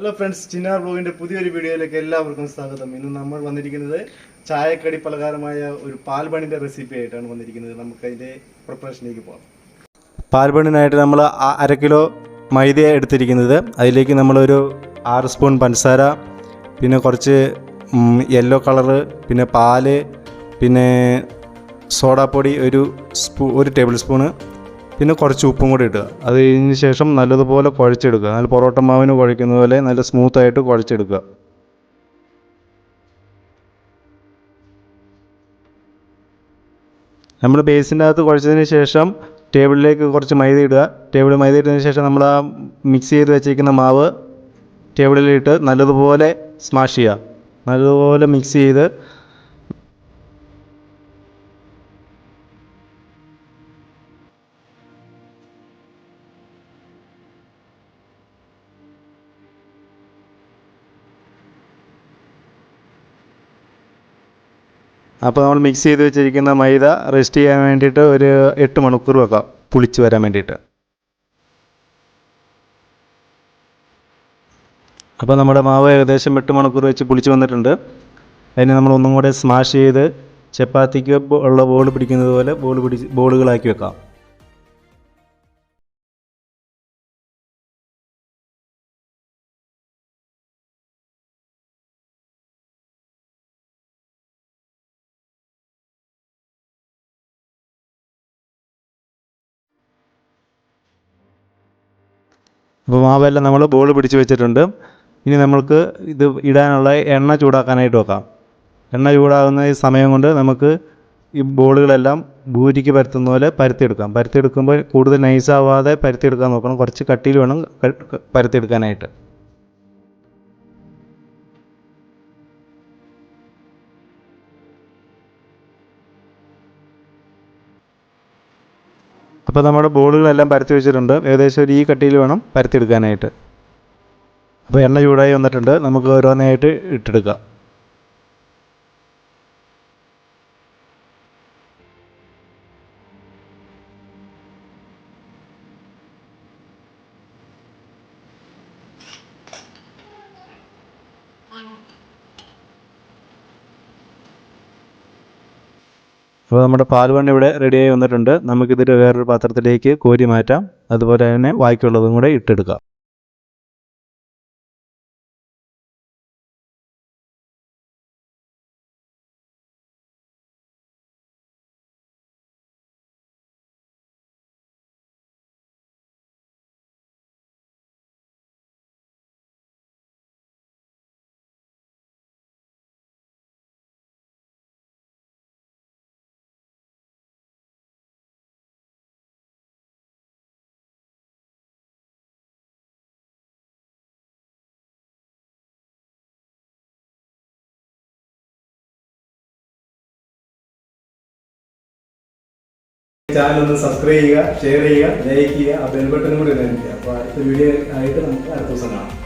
Hello friends Chinnar ബ്ലോഗിന്റെ പുതിയൊരു വീഡിയോയിലേക്ക് എല്ലാവർക്കും സ്വാഗതം. ഇന്ന് നമ്മൾ വന്നിരിക്കുന്നത് ചായക്കടി പലഹാരമായ ഒരു പാൽബണിന്റെ റെസിപ്പി ആയിട്ടാണ് വന്നിരിക്കുന്നത്. നമുക്ക് അതിന്റെ പ്രിപ്പറേഷനിലേക്ക് പോകാം. പാൽബണിനായിട്ട് നമ്മൾ അര കിലോ മൈദ എടുത്തിരിക്കുന്നത്. അതിലേക്ക് നമ്മളൊരു ആറ് സ്പൂൺ പഞ്ചസാര പിന്നെ കുറച്ച് യെല്ലോ കളറ് പിന്നെ പാൽ പിന്നെ സോഡാപ്പൊടി ഒരു സ്പൂ ഒരു ടേബിൾ സ്പൂണ് പിന്നെ കുറച്ച് ഉപ്പും കൂടി ഇടുക. അത് കഴിഞ്ഞ ശേഷം നല്ലതുപോലെ കുഴച്ചെടുക്കുക. നല്ല പൊറോട്ട മാവിന് കുഴക്കുന്ന പോലെ നല്ല സ്മൂത്തായിട്ട് കുഴച്ചെടുക്കുക. നമ്മൾ ബേസിന്റെ അകത്ത് കുഴച്ചതിന് ശേഷം ടേബിളിലേക്ക് കുറച്ച് മൈദ ഇടുക. ടേബിൾ മൈദ ഇട്ടതിന് ശേഷം നമ്മൾ ആ മിക്സ് ചെയ്ത് വെച്ചിരിക്കുന്ന മാവ് ടേബിളിലിട്ട് നല്ലതുപോലെ സ്മാഷ് ചെയ്യുക. നല്ലതുപോലെ മിക്സ് ചെയ്ത് അപ്പോൾ നമ്മൾ മിക്സ് ചെയ്ത് വെച്ചിരിക്കുന്ന മൈദ റെസ്റ്റ് ചെയ്യാൻ വേണ്ടിയിട്ട് ഒരു എട്ട് മണിക്കൂർ വെക്കാം. പുളിച്ച് വരാൻ വേണ്ടിയിട്ട്. അപ്പോൾ നമ്മുടെ മാവ് ഏകദേശം എട്ട് മണിക്കൂർ വെച്ച് പുളിച്ച് വന്നിട്ടുണ്ട്. അതിന് നമ്മൾ ഒന്നും കൂടെ സ്മാഷ് ചെയ്ത് ചപ്പാത്തിക്ക് ഉള്ള ബോൾ പിടിക്കുന്നത് പോലെ ബോൾ പിടിച്ച് ബോളുകളാക്കി വെക്കാം. അപ്പോൾ മാവെല്ലാം നമ്മൾ ബോൾ പിടിച്ച് വെച്ചിട്ടുണ്ട്. ഇനി നമ്മൾക്ക് ഇത് ഇടാനുള്ള എണ്ണ ചൂടാക്കാനായിട്ട് വെക്കാം എണ്ണ ചൂടാകുന്ന ഈ സമയം കൊണ്ട് നമുക്ക് ഈ ബോളുകളെല്ലാം ഭൂരിക്ക് പരത്തുന്ന പോലെ പരത്തിയെടുക്കാം. പരത്തിയെടുക്കുമ്പോൾ കൂടുതൽ നൈസാവാതെ പരത്തിയെടുക്കാൻ നോക്കണം. കുറച്ച് കട്ടിയിൽ വേണം പരത്തിയെടുക്കാനായിട്ട്. അപ്പോൾ നമ്മുടെ ബോളുകളെല്ലാം പരത്തി വെച്ചിട്ടുണ്ട്. ഏകദേശം ഒരു ഈ കട്ടിയിൽ വേണം പരത്തിയെടുക്കാനായിട്ട്. അപ്പോൾ എണ്ണ ചൂടായി വന്നിട്ടുണ്ട്. നമുക്ക് ഓരോന്നായിട്ട് ഇട്ടെടുക്കാം. അപ്പോൾ നമ്മുടെ പാൽവണ്ണ ഇവിടെ റെഡിയായി വന്നിട്ടുണ്ട്. നമുക്കിതിൽ വേറൊരു പാത്രത്തിലേക്ക് കോരി മാറ്റാം. അതുപോലെ തന്നെ ബാക്കിയുള്ളതും കൂടെ ഇട്ടെടുക്കാം. ചാനൽ ഒന്ന് സബ്സ്ക്രൈബ് ചെയ്യുക ഷെയർ ചെയ്യുക ലൈക്ക് ചെയ്യുക ആ ബെൽ ബട്ടൺ കൂടി ഇടാൻ അപ്പോൾ അടുത്ത വീഡിയോ ആയിട്ട് നമുക്ക് അടുത്ത ദിവസം കാണാം.